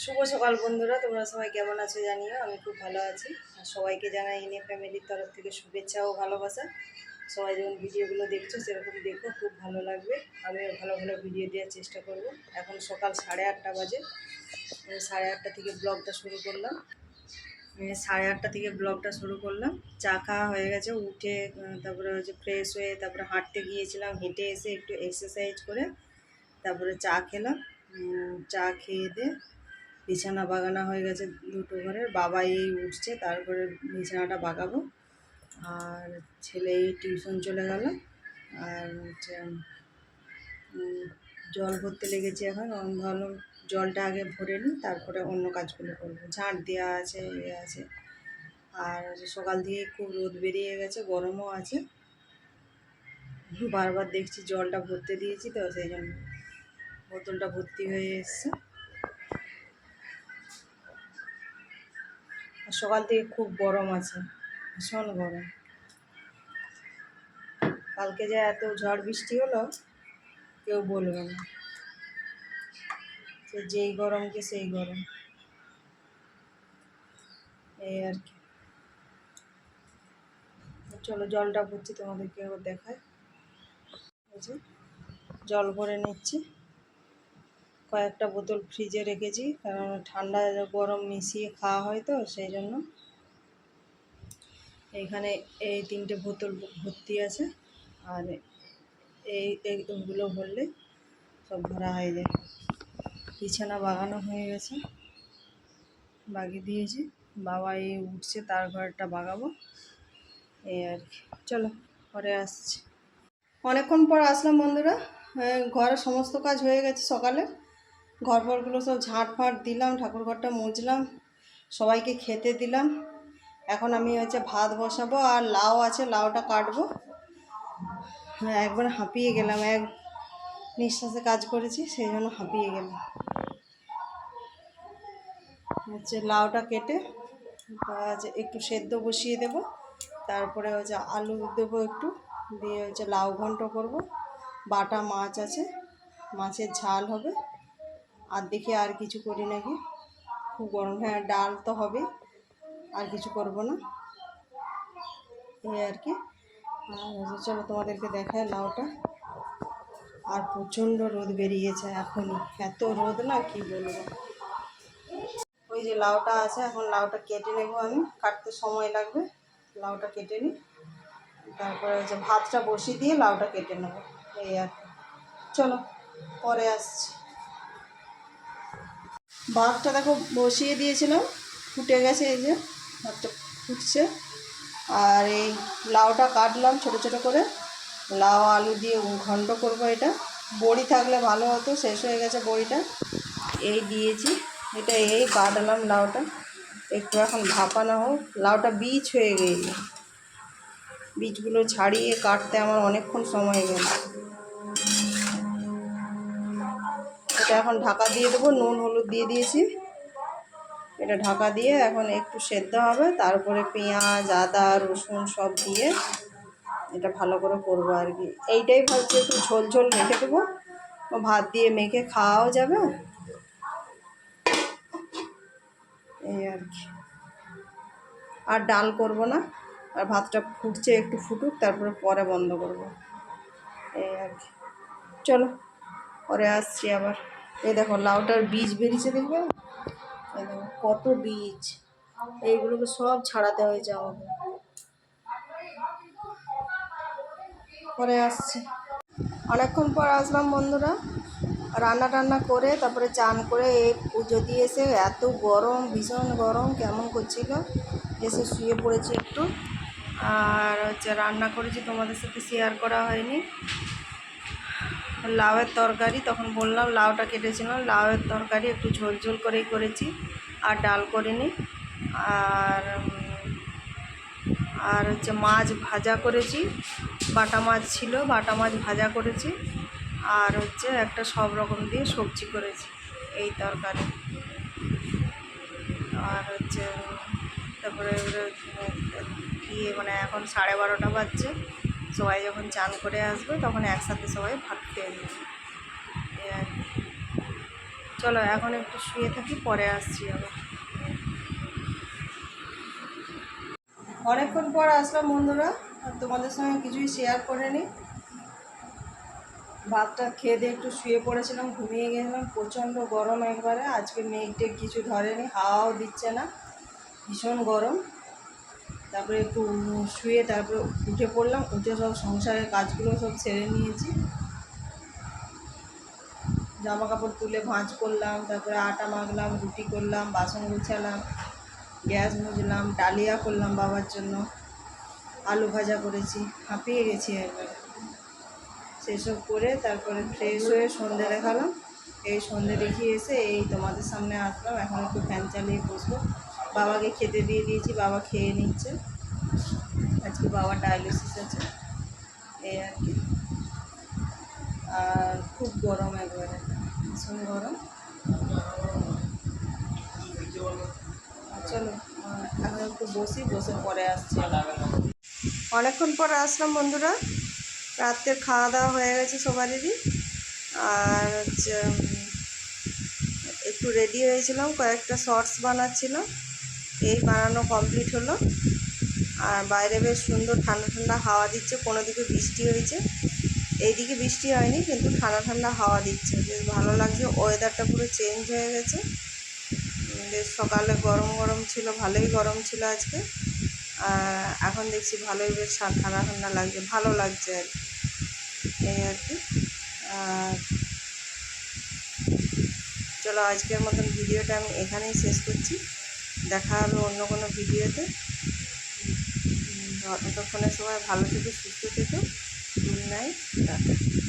শুভ সকাল বন্ধুরা, তোমরা সবাই কেমন আছো জানিও? আমি খুব ভালো আছি। আর সবাইকে জানাই এনে ফ্যামিলির তরফ থেকে শুভেচ্ছা ও ভালোবাসা। সবাই যখন ভিডিওগুলো দেখছ, সেরকম দেখো, খুব ভালো লাগবে। আমিও ভালো ভালো ভিডিও দেওয়ার চেষ্টা করব। এখন সকাল সাড়ে আটটা বাজে। সাড়ে আটটা থেকে ব্লগটা শুরু করলাম। সাড়ে আটটা থেকে ব্লগটা শুরু করলাম। চা খাওয়া হয়ে গেছে, উঠে তারপরে হচ্ছে ফ্রেশ হয়ে তারপরে হাঁটতে গিয়েছিলাম, হেঁটে এসে একটু এক্সারসাইজ করে তারপরে চা খেলাম। চা খেয়ে দিয়ে বিছানা বাগানো হয়ে গেছে দুটো ঘরের। বাবা এই উঠছে, তারপরে বিছানাটা বাগাবো। আর ছেলে টিউশন চলে গেল। আর হচ্ছে জল ভরতে লেগেছি এখন। ভাবলাম জলটা আগে ভরে নিই, তারপরে অন্য কাজগুলো করব। ঝাঁট দেওয়া আছে ইয়ে আছে। আর সকাল থেকে খুব রোদ বেরিয়ে গেছে, গরমও আছে। বারবার দেখছি জলটা ভরতে দিয়েছি তো, সেই জন্য বোতলটা ভর্তি হয়ে এসছে। সকাল থেকে খুব গরম আছে, ভীষণ গরম। কালকে যে এত ঝড় বৃষ্টি হলো, কেউ বলবে না। সে যেই গরমকে সেই গরম। এই আর কি। চলো জলটা ভরছি, তোমাদেরকে দেখায় জল ভরে নিচ্ছি। কয়েকটা বোতল ফ্রিজে রেখেছি, কারণ ঠান্ডা গরম মিশিয়ে খাওয়া হয় তো, সেই জন্য। এখানে এই তিনটে বোতল ভর্তি আছে, আর এই এইগুলো ভরলে সব ভরা হয়ে যায়। বিছানা বাগানো হয়ে গেছে, বাগিয়ে দিয়েছি। বাবা এই উঠছে, তার ঘরটা বাগাবো। এই আর কি। চলো, পরে আসছি। অনেকক্ষণ পর আসলাম বন্ধুরা। ঘরের সমস্ত কাজ হয়ে গেছে সকালে। ঘর ফরগুলো সব ঝাঁট ফাঁট দিলাম, ঠাকুর ঘরটা মুছলাম, সবাইকে খেতে দিলাম। এখন আমি হচ্ছে ভাত বসাবো আর লাউ আছে, লাউটা কাটবো। হ্যাঁ একবার হাঁপিয়ে গেলাম, এক নিঃশ্বাসে কাজ করেছি, সেই জন্য হাঁপিয়ে গেলাম। হচ্ছে লাউটা কেটে একটু সেদ্ধ বসিয়ে দেবো, তারপরে হচ্ছে আলু দেবো একটু, দিয়ে হচ্ছে লাউ ঘন্ট করব। বাটা মাছ আছে, মাছের ঝাল হবে। আর দেখি আর কিছু করি নাকি। খুব গরম। হ্যাঁ ডাল তো হবে, আর কিছু করব না। এই আর কি। চলো তোমাদেরকে দেখায় লাউটা। আর প্রচণ্ড রোদ বেরিয়েছে এখনই। এত রোদ না, কি বলব। ওই যে লাউটা আছে, এখন লাউটা কেটে নেব আমি। কাটতে সময় লাগবে, লাউটা কেটে নিই। তারপরে হচ্ছে ভাতটা বসিয়ে দিয়ে লাউটা কেটে নেব। এই আর চলো, পরে আসছি। ভাতটা দেখো বসিয়ে দিয়েছিলাম ফুটে গেছে এই যে ভাতটা ফুটছে। আর এই লাউটা কাটলাম ছোট ছোট করে। লাউ, আলু দিয়ে ঘন্ট করব এটা। বড়ি থাকলে ভালো হতো, শেষ হয়ে গেছে বড়িটা। এই দিয়েছি। এটা এই কাটলাম লাউটা। একটু এখন ভাপানো হোক। লাউটা বীজ হয়ে গেছে। বীজগুলো ছাড়িয়ে কাটতে আমার অনেকক্ষণ সময় গেল। এটা এখন ঢাকা দিয়ে দেবো, নুন, হলুদ দিয়ে দিয়েছি। এটা ঢাকা দিয়ে এখন একটু সেদ্ধ হবে, তারপরে পেঁয়াজ, আদা, রসুন সব দিয়ে এটা ভালো করে করব আর কি। এইটাই ভাবছি একটু ঝোল ঝোল মেখে দেবো। ভাত দিয়ে মেখে খাওয়াও যাবে। এই আর কি। আর ডাল করব না, আর ভাতটা ফুটছে একটু ফুটুক, তারপরে পরে বন্ধ করব। এই আর কি। চলো, পরে আসছি আবার। এই দেখো, লাউটার বীজ বেরিয়েছে দেখবে? কত বীজ। এইগুলোকে সব ছাড়াতে হয়েছে আমাকে। পরে আসছি। অনেকক্ষণ পর আসলাম বন্ধুরা। রান্না টান্না করে, তারপরে চান করে এই পুজো দিয়ে এসে এত গরম, ভীষণ গরম, কেমন করছিল? এসে শুয়ে পড়েছি একটু। আর হচ্ছে রান্না করেছি, তোমাদের সাথে শেয়ার করা হয়নি। লাউয়ের তরকারি, তখন বললাম লাউটা কেটেছিলাম, লাউয়ের তরকারি একটু ঝোল ঝোল করেই করেছি, আর ডাল করিনি। আর আর হচ্ছে মাছ ভাজা করেছি, বাটা মাছ ছিল, বাটা মাছ ভাজা করেছি, আর হচ্ছে একটা সব রকম দিয়ে সবজি করেছি এই তরকারি। আর হচ্ছে, তারপরে গিয়ে মানে এখন সাড়ে বারোটা বাজছে। সবাই যখন চান করে আসবে, তখন একসাথে সবাই ভাত খেয়ে নেবে। চলো, এখন একটু শুয়ে থাকি, পরে আসছি আবার। অনেকক্ষণ পর আসলাম বন্ধুরা, আর তোমাদের সঙ্গে কিছুই শেয়ার করে নিই ভাতটা খেয়ে দিয়ে একটু শুয়ে পড়েছিলাম, ঘুমিয়ে গেছিলাম, প্রচণ্ড গরম একবারে, আজকে মেঘ কিছু ধরেনি, হাওয়াও দিচ্ছে না, ভীষণ গরম। তারপরে একটু শুয়ে তারপরে উঠে পড়লাম, উঠে সব সংসারের কাজগুলো সব সেরে নিয়েছি। জামা কাপড় তুলে ভাঁজ করলাম, তারপরে আটা মাখলাম, রুটি করলাম, বাসন গুছালাম, গ্যাস মুছলাম, ডালিয়া করলাম বাবার জন্য। আলু ভাজা করেছি, হাঁপিয়ে গেছি একবারে। সেসব করে তারপরে ফ্রেশ হয়ে সন্ধে দেখালাম। এই সন্ধে দেখিয়ে এসে এই তোমাদের সামনে আসলাম, এখন একটু ফ্যান চালিয়ে বসবো। বাবাকে খেতে দিয়ে দিয়েছি, বাবা খেয়ে নিচ্ছে। আজকে বাবার ডায়ালিসিস আছে। এই আর কি। আর খুব গরম একবারে। ভীষণ গরম। চলো এখন একটু বসি, বসে পরে আসছি। অনেকক্ষণ পরে আসলাম বন্ধুরা। রাত্রের খাওয়া দাওয়া হয়ে গেছে সবারই। আর হচ্ছে একটু রেডি হয়েছিলাম, কয়েকটা শর্টস বানাচ্ছিলাম। এই বানানো কমপ্লিট হলো। আর বাইরে বেশ সুন্দর ঠান্ডা ঠান্ডা হাওয়া দিচ্ছে, কোনো দিকে বৃষ্টি হয়েছে। এইদিকে বৃষ্টি হয়নি, কিন্তু ঠান্ডা ঠান্ডা হাওয়া দিচ্ছে। বেশ ভালো লাগছে ওয়েদারটা পুরো চেঞ্জ হয়ে গেছে। বেশ সকালে গরম গরম ছিল, ভালোই গরম ছিল আজকে। আর এখন দেখছি ভালোই বেশ ঠান্ডা ঠান্ডা লাগছে, ভালো লাগছে আর এই আর কি। আর চলো আজকের মতন ভিডিওটা আমি এখানেই শেষ করছি। দেখা হবে অন্য কোনো ভিডিওতে। ততক্ষণে সবাই ভালো থেকে সুস্থ থেকো। Good night tata.